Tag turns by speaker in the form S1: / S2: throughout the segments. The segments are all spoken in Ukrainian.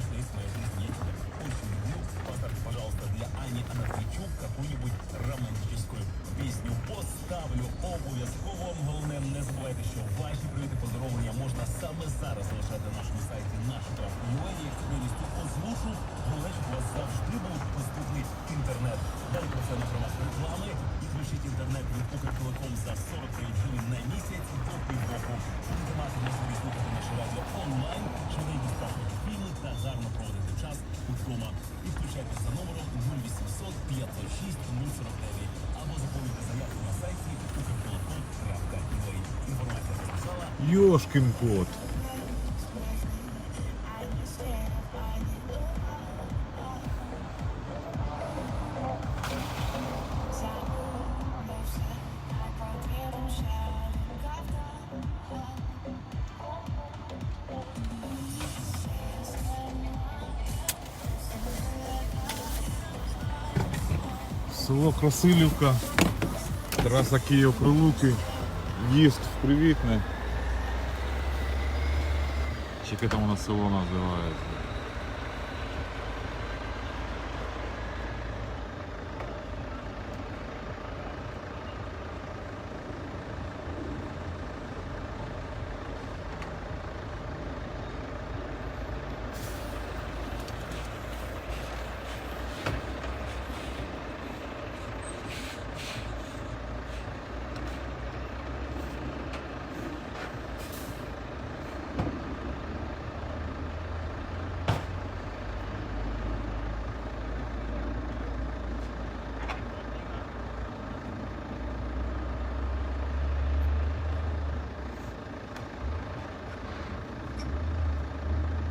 S1: нашли свою жизнь. Я тебя очень люблю. Поставьте, пожалуйста, для Ани Анатольчук какую-нибудь романтическую пісню. Поставлю обов'язково. Головне, не забувайте, що ваші привіти поздоровлення можна саме зараз залишати на нашому сайті наш штраф Я повністю озвучу. Головне, щоб у вас завжди був доступний інтернет. Далі про це на правах реклами. Підключіть інтернет від Укртелеком за
S2: Йошкін кот. Село Красилівка, траса Київ Прилуки, в'їзд в Привітне. Чи яке там у нас село називається?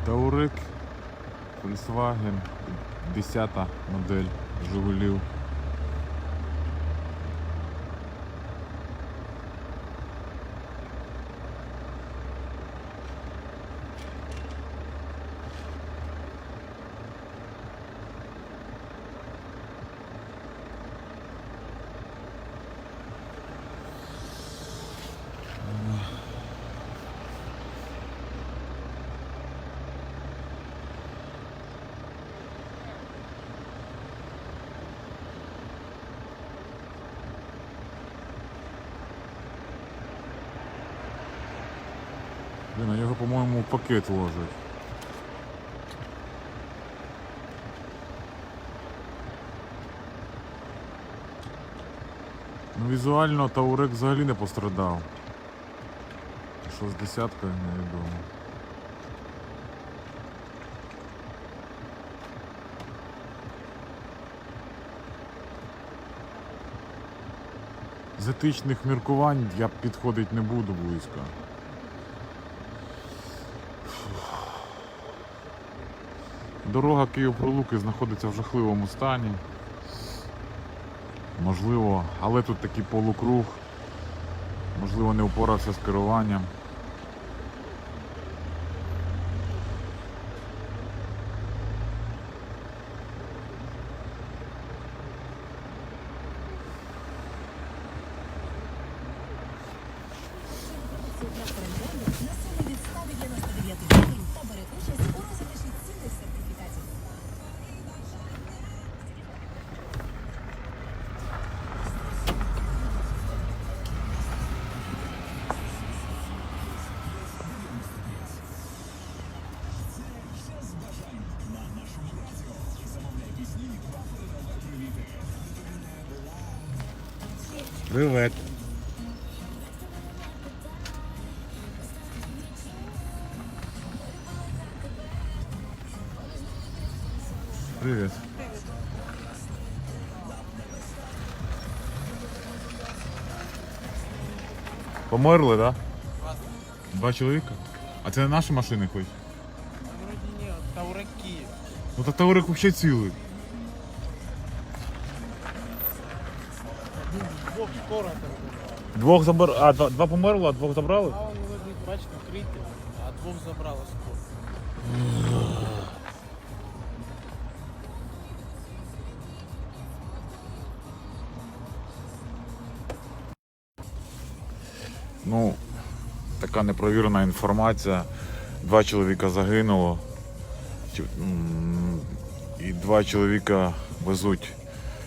S2: Таурик, Volkswagen, 10 модель Жигулів. Блін, його, по-моєму, пакет ложать. Ну, візуально Таурек взагалі не пострадав. Що з десяткою, невідомо. З етичних міркувань я підходити не буду близько. Дорога Київ-Прилуки знаходиться в жахливому стані. Можливо, але тут такий полукруг. Можливо, не впорався з керуванням. Привет. Привет. Померли, так? Да? Два чоловіка? А це не наші машини хоч?
S3: Вроде нет, Таураки.
S2: Ну так Таурик взагалі цілий.
S3: Двох скоро там.
S2: Двох забр... А, два, два померло, а двох забрали?
S3: А он лежить, бачите, крити, а двох забрала скоро.
S2: Ну, така непровірена інформація. Два чоловіка загинуло. м, і два чоловіка везуть,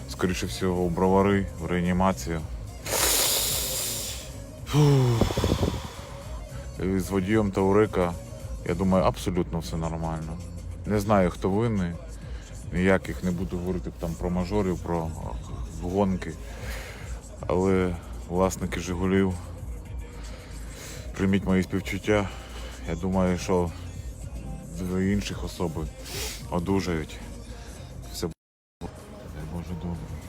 S2: скоріше всього, у бровари в реанімацію. І з водієм Таурика, я думаю, абсолютно все нормально. Не знаю, хто винний, ніяких не буду говорити там про мажорів, про гонки. Але власники Жигулів, прийміть мої співчуття. Я думаю, що дві інших особи одужають. Все буде, Боже добре.